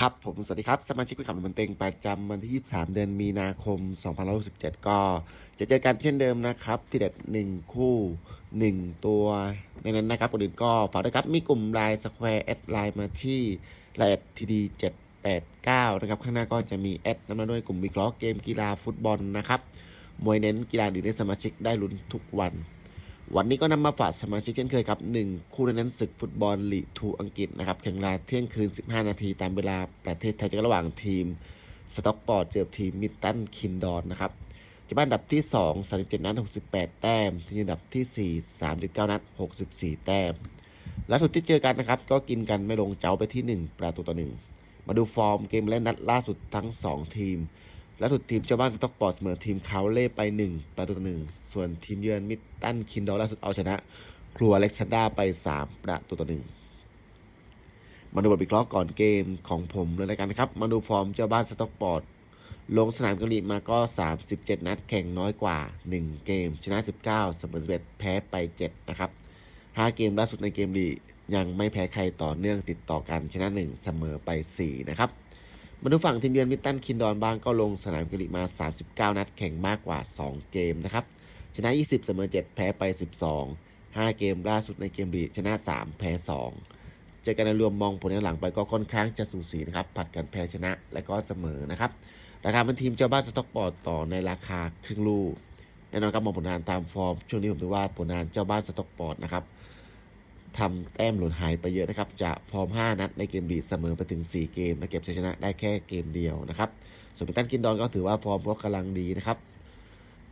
ครับผมสวัสดีครับ สมาชิกผู้ขับรถบนเต็งประจำวันที่ 23 เดือนมีนาคม 2567 ก็จะเจอกันเช่นเดิมนะครับ ที่เด็ด 1 คู่ 1 ตัวในนั้นนะครับคนอื่นก็ฝากด้วยครับ มีกลุ่มไลน์สแควร์แอดไลน์มาที่ไลน์แอดทีดี789 นะครับ ข้างหน้าก็จะมีแอดนำมาด้วยกลุ่มวิเคราะห์เกมกีฬาฟุตบอลนะครับมวยเน้นกีฬาอื่นให้สมาชิกได้ลุ้นทุกวัน วันนี้ก็นำมาฝากสมาชิกเช่นเคยครับ1คู่นั้นศึกฟุตบอลลีกทูอังกฤษนะครับแข่งเวลาเที่ยงคืน 15 นาทีตามเวลาประเทศไทยจะระหว่างทีมสต็อกปอร์ตเจอทีมมิตตันคินดอนนะครับจะบ้านดับที่ 2 37 นัด 68 แต้ม ทีมอันดับที่ 4 39 นัด 64 แต้มและสุดที่เจอกันนะครับ ก็กินกันไม่ลงเจ้าไปที่ 1 ประตูต่อ 1 มาดูฟอร์มเกมและนัดล่าสุดทั้ง 2 ทีม และสุดทีมเจ้าบ้านสต็อกปอร์ตเสมอทีมเขาเล่ไป 1 ประตูต่อหนึ่งส่วนทีมเยือนมิดตันคินดอลล่าสุดเอาชนะ ครัวเล็กซานดาไป 3 ประตูต่อหนึ่งมาดูบทวิเคราะห์ก่อนเกมของผมเลยแล้วกันนะครับ มาดูฟอร์มเจ้าบ้านสต็อกปอร์ตลงสนามกรีมาก็ 37 นัดแข่งน้อยกว่า 1 เกม ชนะ 19เสมอ11 แพ้ไป 7 นะครับ 5 เกมล่าสุดในเกมลียังไม่แพ้ใครต่อเนื่องติดต่อกันชนะ 1 เสมอไป 4 นะครับ มาดูฝั่งทีมเยือนมิตตันคินดอนบ้างก็ลงสนามกรีมา 39 นัดแข่งมากกว่า 2 เกมนะครับ ชนะ 20 เสมอ 7 แพ้ไป 12 5 เกมล่าสุดในเกมลีชนะ 3 แพ้ 2 เจอกันในรวมมองผลในหลังไปก็ค่อนข้างจะสูสีนะครับ ผัดกันแพ้ชนะและก็เสมอนะครับ ราคาเป็นทีมเจ้าบ้านสต็อกปอร์ตต่อในราคาครึ่งลูกแน่นอนครับมองผลงานตามฟอร์ม ช่วงนี้ผมถือว่าผลงานเจ้าบ้านสต็อกปอร์ตนะครับ ทำแต้มหล่นหายไปเยอะนะครับ จะฟอร์ม 5 นัดในเกมลีกเสมอไปถึง 4 เกมและเก็บชัยชนะได้แค่เกมเดียวนะครับ ส่วนเบตันกินดอนก็ถือว่าฟอร์มก็กำลังดีนะครับ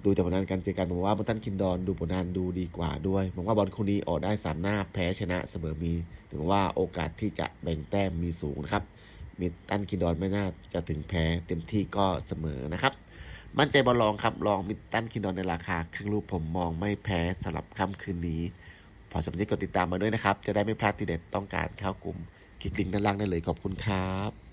ดูจากผลงานการเจอกันผมว่าบตันคินดอนดูผลงานดูดีกว่าด้วยผมว่าบอลคู่นี้ออกได้สามหน้าแพ้ชนะเสมอมีถือว่าโอกาสที่จะแบ่งแต้มมีสูงนะครับมิดตันคินดอนไม่น่าจะถึงแพ้เต็มที่ก็เสมอนะครับมั่นใจบอลลองครับลองมิดตันคินดอนในราคาครึ่งลูกผมมองไม่แพ้สำหรับค่ำคืนนี้ ฝากสมาชิกกดติดตามมาด้วยนะครับ จะได้ไม่พลาดทีเด็ดต้องการเข้ากลุ่มคลิกลิงก์ด้านล่างได้เลยขอบคุณครับ